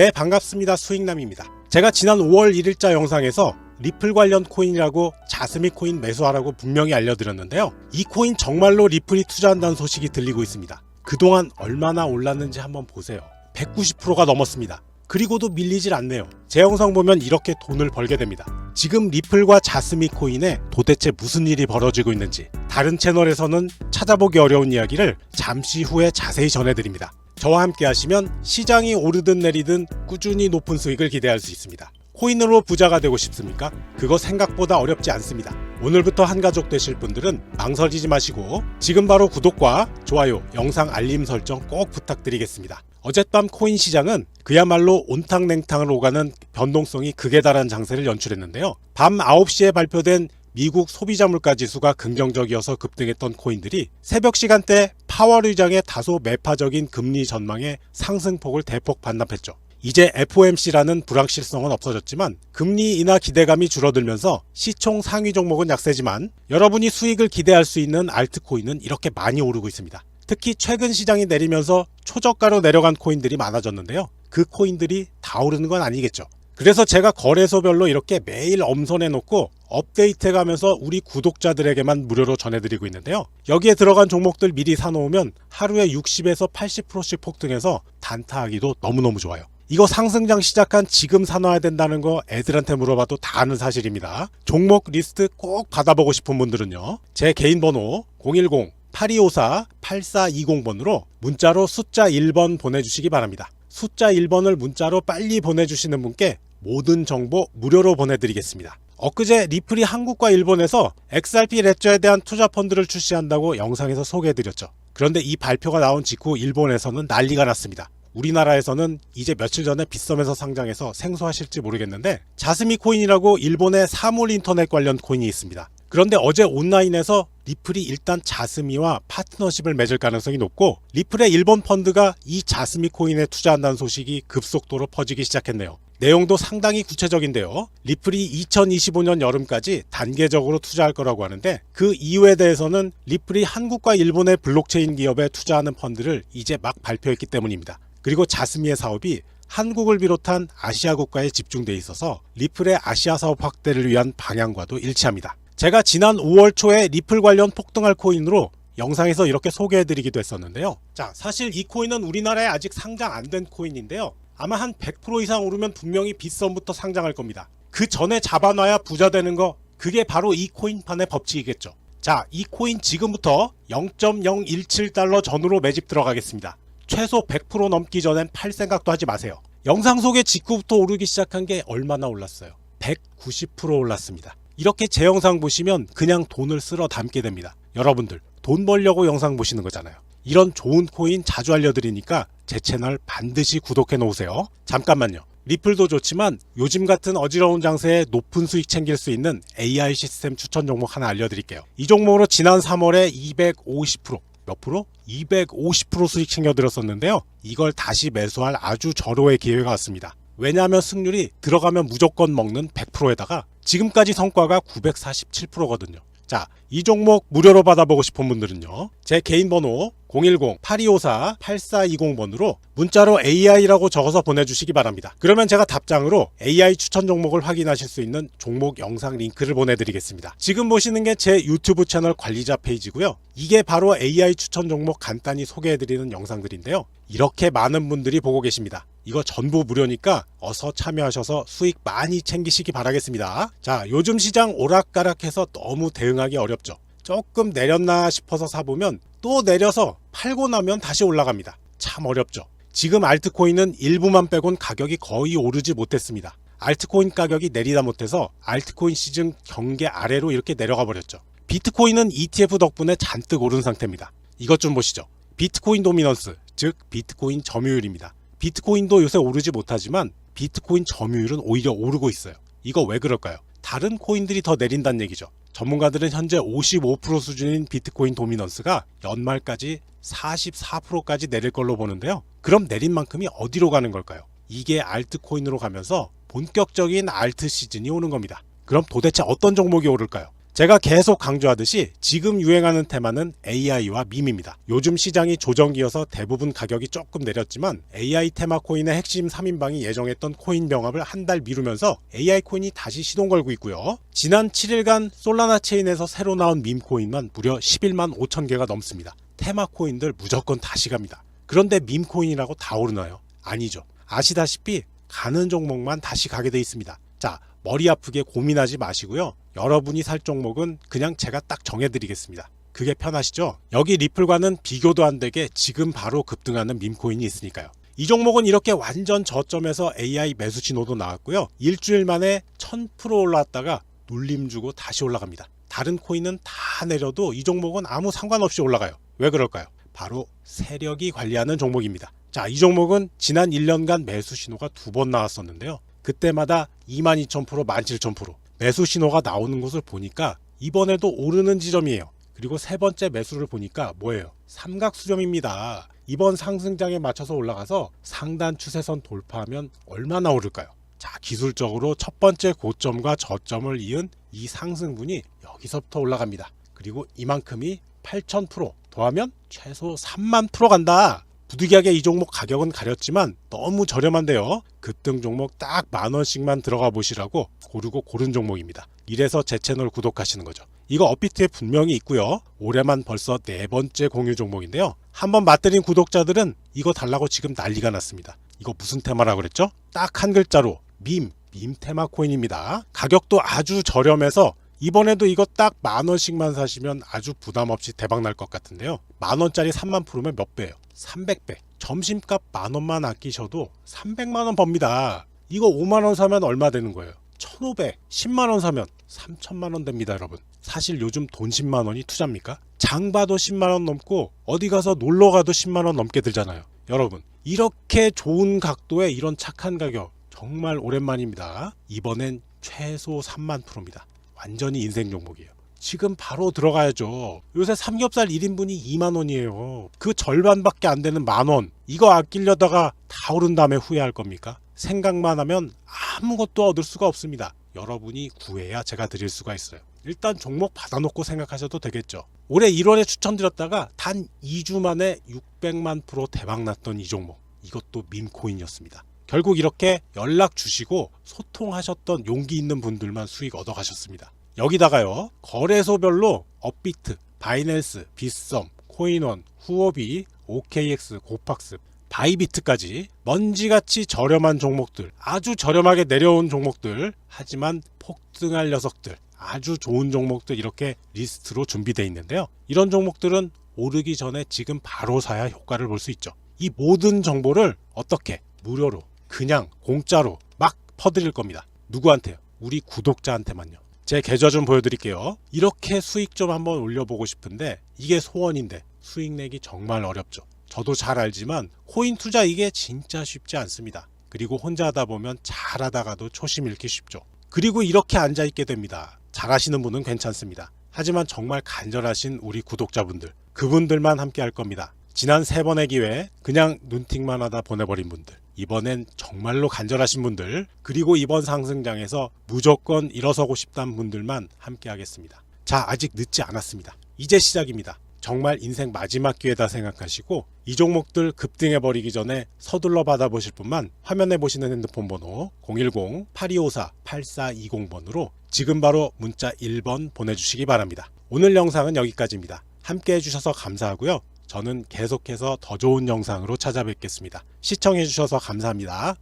네 반갑습니다 수익남입니다. 제가 지난 5월 1일자 영상에서 리플 관련 코인이라고 자스미 코인 매수하라고 분명히 알려드렸는데요. 이 코인 정말로 리플이 투자한다는 소식이 들리고 있습니다. 그동안 얼마나 올랐는지 한번 보세요. 190%가 넘었습니다. 그리고도 밀리질 않네요. 제 영상 보면 이렇게 돈을 벌게 됩니다. 지금 리플과 자스미 코인에 도대체 무슨 일이 벌어지고 있는지 다른 채널에서는 찾아보기 어려운 이야기를 잠시 후에 자세히 전해드립니다 저와 함께 하시면 시장이 오르든 내리든 꾸준히 높은 수익을 기대할 수 있습니다. 코인으로 부자가 되고 싶습니까? 그거 생각보다 어렵지 않습니다. 오늘부터 한 가족 되실 분들은 망설이지 마시고 지금 바로 구독과 좋아요, 영상 알림 설정 꼭 부탁드리겠습니다. 어젯밤 코인 시장은 그야말로 온탕냉탕을 오가는 변동성이 극에 달한 장세를 연출했는데요. 밤 9시에 발표된 미국 소비자 물가 지수가 긍정적이어서 급등했던 코인들이 새벽 시간대 파월 의장의 다소 매파적인 금리 전망에 상승폭을 대폭 반납했죠. 이제 FOMC라는 불확실성은 없어졌지만 금리 인하 기대감이 줄어들면서 시총 상위 종목은 약세지만 여러분이 수익을 기대할 수 있는 알트코인은 이렇게 많이 오르고 있습니다. 특히 최근 시장이 내리면서 초저가로 내려간 코인들이 많아졌는데요. 그 코인들이 다 오르는 건 아니겠죠. 그래서 제가 거래소별로 이렇게 매일 엄선해 놓고 업데이트 가면서 우리 구독자들에게만 무료로 전해드리고 있는데요. 여기에 들어간 종목들 미리 사놓으면 하루에 60에서 80%씩 폭등해서 단타하기도 너무너무 좋아요. 이거 상승장 시작한 지금 사놔야 된다는 거 애들한테 물어봐도 다 아는 사실입니다. 종목 리스트 꼭 받아보고 싶은 분들은요. 제 개인 번호 010 8254-8420번으로 문자로 숫자 1번 보내주시기 바랍니다. 숫자 1번을 문자로 빨리 보내주시는 분께 모든 정보 무료로 보내드리겠습니다. 엊그제 리플이 한국과 일본에서 XRP 랩저에 대한 투자 펀드를 출시한다고 영상에서 소개해드렸죠. 그런데 이 발표가 나온 직후 일본에서는 난리가 났습니다. 우리나라에서는 이제 며칠 전에 빗썸에서 상장해서 생소하실지 모르겠는데 자스미 코인이라고 일본의 사물 인터넷 관련 코인이 있습니다. 그런데 어제 온라인에서 리플이 일단 자스미와 파트너십을 맺을 가능성이 높고 리플의 일본 펀드가 이 자스미 코인에 투자한다는 소식이 급속도로 퍼지기 시작했네요. 내용도 상당히 구체적인데요. 리플이 2025년 여름까지 단계적으로 투자할 거라고 하는데 그 이유에 대해서는 리플이 한국과 일본의 블록체인 기업에 투자하는 펀드를 이제 막 발표했기 때문입니다. 그리고 자스미의 사업이 한국을 비롯한 아시아 국가에 집중돼 있어서 리플의 아시아 사업 확대를 위한 방향과도 일치합니다. 제가 지난 5월 초에 리플 관련 폭등할 코인으로 영상에서 이렇게 소개해드리기도 했었는데요. 자, 사실 이 코인은 우리나라에 아직 상장 안 된 코인인데요. 아마 한 100% 이상 오르면 분명히 빗썸부터 상장할 겁니다. 그 전에 잡아놔야 부자 되는 거, 그게 바로 이 코인판의 법칙이겠죠. 자, 이 코인 지금부터 0.017달러 전후로 매집 들어가겠습니다. 최소 100% 넘기 전엔 팔 생각도 하지 마세요. 영상 속에 직후부터 오르기 시작한 게 얼마나 올랐어요? 190% 올랐습니다. 이렇게 제 영상 보시면 그냥 돈을 쓸어 담게 됩니다. 여러분들 돈 벌려고 영상 보시는 거잖아요. 이런 좋은 코인 자주 알려드리니까 제 채널 반드시 구독해 놓으세요. 잠깐만요. 리플도 좋지만 요즘 같은 어지러운 장세에 높은 수익 챙길 수 있는 AI 시스템 추천 종목 하나 알려드릴게요. 이 종목으로 지난 3월에 250%, 몇 프로? 250% 수익 챙겨드렸었는데요. 이걸 다시 매수할 아주 절호의 기회가 왔습니다. 왜냐하면 승률이 들어가면 무조건 먹는 100%에다가 지금까지 성과가 947%거든요. 자, 이 종목 무료로 받아보고 싶은 분들은요. 제 개인 번호 010-8254-8420번으로 문자로 AI라고 적어서 보내주시기 바랍니다. 그러면 제가 답장으로 AI 추천 종목을 확인하실 수 있는 종목 영상 링크를 보내드리겠습니다. 지금 보시는 게 제 유튜브 채널 관리자 페이지고요. 이게 바로 AI 추천 종목 간단히 소개해드리는 영상들인데요. 이렇게 많은 분들이 보고 계십니다. 이거 전부 무료니까 어서 참여하셔서 수익 많이 챙기시기 바라겠습니다. 자, 요즘 시장 오락가락해서 너무 대응하기 어렵죠. 조금 내렸나 싶어서 사보면 또 내려서 팔고 나면 다시 올라갑니다. 참 어렵죠. 지금 알트코인은 일부만 빼곤 가격이 거의 오르지 못했습니다. 알트코인 가격이 내리다 못해서 알트코인 시즌 경계 아래로 이렇게 내려가 버렸죠. 비트코인은 ETF 덕분에 잔뜩 오른 상태입니다. 이것 좀 보시죠. 비트코인 도미넌스, 즉 비트코인 점유율입니다. 비트코인도 요새 오르지 못하지만 비트코인 점유율은 오히려 오르고 있어요. 이거 왜 그럴까요? 다른 코인들이 더 내린다는 얘기죠. 전문가들은 현재 55% 수준인 비트코인 도미넌스가 연말까지 44%까지 내릴 걸로 보는데요. 그럼 내린 만큼이 어디로 가는 걸까요? 이게 알트코인으로 가면서 본격적인 알트 시즌이 오는 겁니다. 그럼 도대체 어떤 종목이 오를까요? 제가 계속 강조하듯이 지금 유행하는 테마는 AI와 밈입니다. 요즘 시장이 조정기여서 대부분 가격이 조금 내렸지만 AI 테마 코인의 핵심 3인방이 예정했던 코인 병합을 한 달 미루면서 AI 코인이 다시 시동 걸고 있고요. 지난 7일간 솔라나 체인에서 새로 나온 밈 코인만 무려 11만 5천 개가 넘습니다. 테마 코인들 무조건 다시 갑니다. 그런데 밈 코인이라고 다 오르나요? 아니죠. 아시다시피 가는 종목만 다시 가게 돼 있습니다. 자, 머리 아프게 고민하지 마시고요. 여러분이 살 종목은 그냥 제가 딱 정해드리겠습니다. 그게 편하시죠? 여기 리플과는 비교도 안 되게 지금 바로 급등하는 밈코인이 있으니까요. 이 종목은 이렇게 완전 저점에서 AI 매수 신호도 나왔고요. 일주일 만에 1000% 올라왔다가 눌림 주고 다시 올라갑니다. 다른 코인은 다 내려도 이 종목은 아무 상관없이 올라가요. 왜 그럴까요? 바로 세력이 관리하는 종목입니다. 자, 이 종목은 지난 1년간 매수 신호가 두 번 나왔었는데요. 그때마다 22,000%, 17,000% 매수 신호가 나오는 것을 보니까 이번에도 오르는 지점이에요. 그리고 세 번째 매수를 보니까 뭐예요? 삼각 수렴입니다. 이번 상승장에 맞춰서 올라가서 상단 추세선 돌파하면 얼마나 오를까요? 자, 기술적으로 첫 번째 고점과 저점을 이은 이 상승분이 여기서부터 올라갑니다. 그리고 이만큼이 8,000% 더하면 최소 3만 프로 간다. 부득이하게 이 종목 가격은 가렸지만 너무 저렴한데요. 급등 종목 딱 만 원씩만 들어가 보시라고 고르고 고른 종목입니다. 이래서 제 채널 구독하시는 거죠. 이거 업비트에 분명히 있고요. 올해만 벌써 네 번째 공유 종목인데요. 한번 맛들인 구독자들은 이거 달라고 지금 난리가 났습니다. 이거 무슨 테마라 그랬죠? 딱 한 글자로 밈, 밈 테마 코인입니다. 가격도 아주 저렴해서 이번에도 이거 딱 만 원씩만 사시면 아주 부담 없이 대박 날 것 같은데요. 만 원짜리 3만 프로면 몇 배예요? 300배. 점심값 만 원만 아끼셔도 300만 원 법니다. 이거 5만 원 사면 얼마 되는 거예요? 1,500. 10만 원 사면 3천만 원 됩니다, 여러분. 사실 요즘 돈 10만 원이 투자입니까? 장 봐도 10만 원 넘고 어디 가서 놀러 가도 10만 원 넘게 들잖아요. 여러분, 이렇게 좋은 각도의 이런 착한 가격 정말 오랜만입니다. 이번엔 최소 3만 프로입니다. 완전히 인생 종목이에요. 지금 바로 들어가야죠. 요새 삼겹살 1인분이 2만 원이에요. 그 절반밖에 안 되는 만 원. 이거 아끼려다가 다 오른 다음에 후회할 겁니까? 생각만 하면 아무것도 얻을 수가 없습니다. 여러분이 구해야 제가 드릴 수가 있어요. 일단 종목 받아놓고 생각하셔도 되겠죠. 올해 1월에 추천드렸다가 단 2주 만에 600만 프로 대박 났던 이 종목. 이것도 밈코인이었습니다. 결국 이렇게 연락 주시고 소통하셨던 용기 있는 분들만 수익 얻어 가셨습니다. 여기다가요, 거래소별로 업비트, 바이낸스, 빗썸, 코인원, 후오비, OKX, 고팍스, 바이비트까지 먼지같이 저렴한 종목들, 아주 저렴하게 내려온 종목들, 하지만 폭등할 녀석들, 아주 좋은 종목들 이렇게 리스트로 준비되어 있는데요. 이런 종목들은 오르기 전에 지금 바로 사야 효과를 볼 수 있죠. 이 모든 정보를 어떻게 무료로 그냥 공짜로 막 퍼드릴 겁니다. 누구한테요? 우리 구독자한테만요. 제 계좌 좀 보여드릴게요. 이렇게 수익 좀 한번 올려보고 싶은데 이게 소원인데 수익 내기 정말 어렵죠. 저도 잘 알지만 코인 투자 이게 진짜 쉽지 않습니다. 그리고 혼자 하다 보면 잘하다가도 초심 잃기 쉽죠. 그리고 이렇게 앉아 있게 됩니다. 잘하시는 분은 괜찮습니다. 하지만 정말 간절하신 우리 구독자분들, 그분들만 함께 할 겁니다. 지난 세 번의 기회 그냥 눈팅만 하다 보내버린 분들, 이번엔 정말로 간절하신 분들, 그리고 이번 상승장에서 무조건 일어서고 싶다는 분들만 함께 하겠습니다. 자, 아직 늦지 않았습니다. 이제 시작입니다. 정말 인생 마지막 기회다 생각하시고 이 종목들 급등해 버리기 전에 서둘러 받아보실 분만 화면에 보시는 핸드폰 번호 010-8254-8420번으로 지금 바로 문자 1번 보내주시기 바랍니다. 오늘 영상은 여기까지입니다. 함께 해주셔서 감사하고요. 저는 계속해서 더 좋은 영상으로 찾아뵙겠습니다. 시청해주셔서 감사합니다.